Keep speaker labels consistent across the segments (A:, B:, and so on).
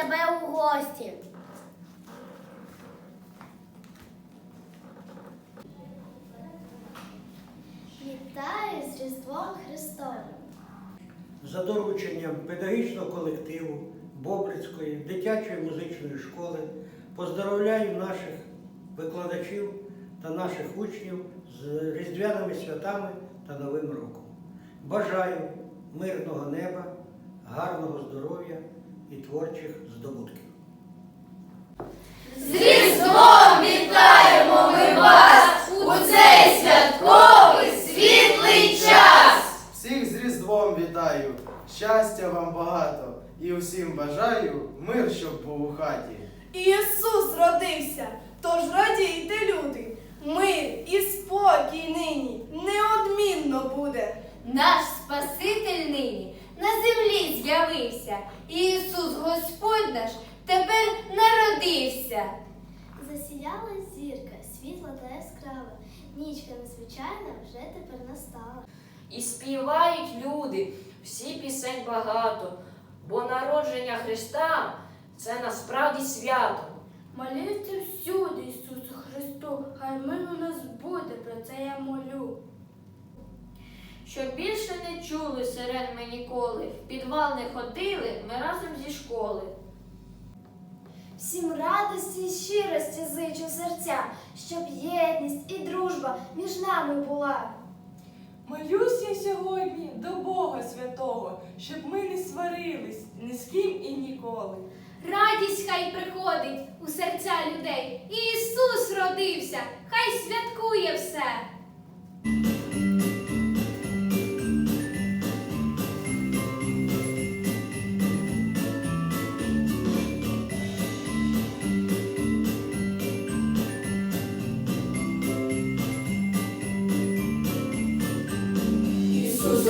A: тебе у гості. Вітаю з Різдвом Христовим.
B: За дорученням педагогічного колективу Бобрицької дитячої музичної школи поздоровляю наших викладачів та наших учнів з різдвяними святами та Новим роком. Бажаю мирного неба, гарного здоров'я і творчих здобутків.
C: З Різдвом вітаємо ми вас у цей святковий світлий час!
D: Всіх з Різдвом вітаю, щастя вам багато і усім бажаю мир, щоб був у хаті.
E: Ісус родився, тож радійте, люди. Мир і спокій нині неодмінно буде.
C: Наш Спаситель нині на землі з'явився. Ісус Господь наш тепер народився.
A: Засіяла зірка, світла та яскрава. Нічка незвичайна вже тепер настала.
F: І співають люди, всі пісень багато, бо народження Христа це насправді свято.
G: Моліться всюди, Ісусу Христу, хай мир у нас буде, про це я молю.
F: Щоб більше не чули сирен ми ніколи, в підвал не ходили ми разом зі школи.
G: Всім радості і щирості зичу серця, щоб єдність і дружба між нами була.
E: Молюсь я сьогодні до Бога Святого, щоб ми не сварились ні з ким і ніколи.
C: Радість хай приходить у серця людей. Ісус родився, хай святкує все.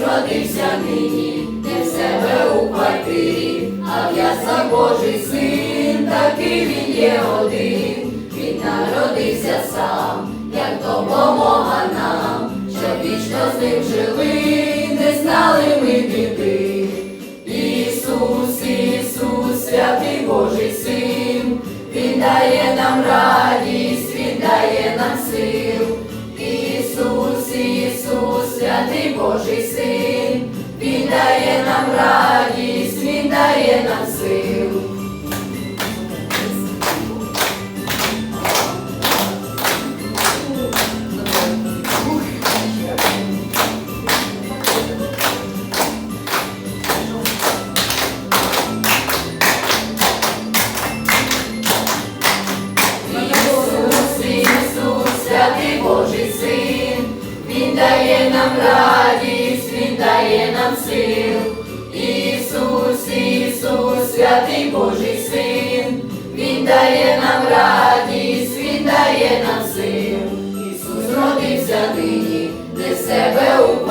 H: Ісус родився нині, не в себе у квартирі, а в яслах Божий син, такий він є один. Він народився сам, як допомога нам, щоб вічно з ним жили, не знали ми біди. Ісус, Ісус, святий Божий син, Він дає нам радість, Він дає нам сил. Ісус, Ісус, святий Божий син, святий Божий син, Він дає нам радість, Він дає нам сил. Ісус родився нині, не себе у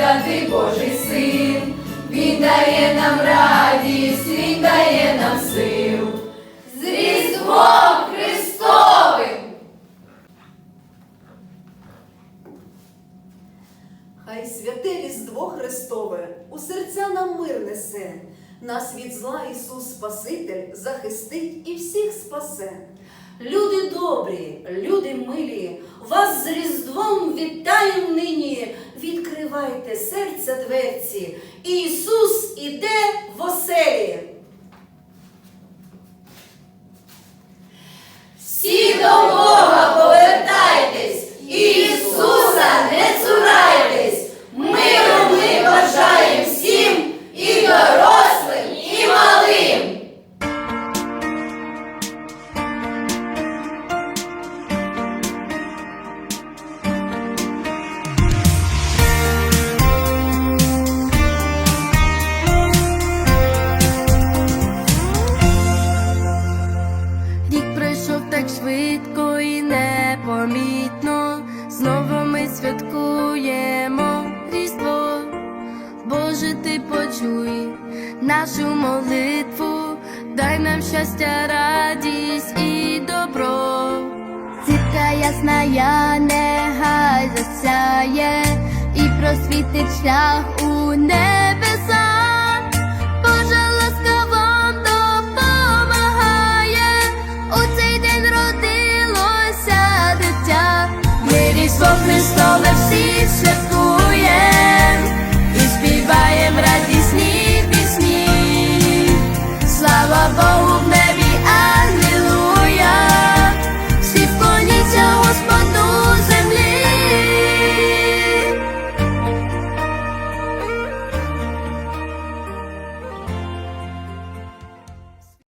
H: святий Божий син, Він дає нам радість, Він дає нам сил.
C: З Різдвом Христовим!
I: Хай святе Різдво Христове у серця нам мир несе, нас від зла Ісус Спаситель захистить і всіх спасе. Люди добрі, люди милі, вас з Різдвом вітаєм нині. Відкривайте серця дверці, Ісус іде
H: непомітно, знову ми святкуємо різдво, Боже, ти почуй
A: нашу молитву, дай нам щастя, радість і добро, Цітка ясна, я нехай засяє і просвітить шлях у небо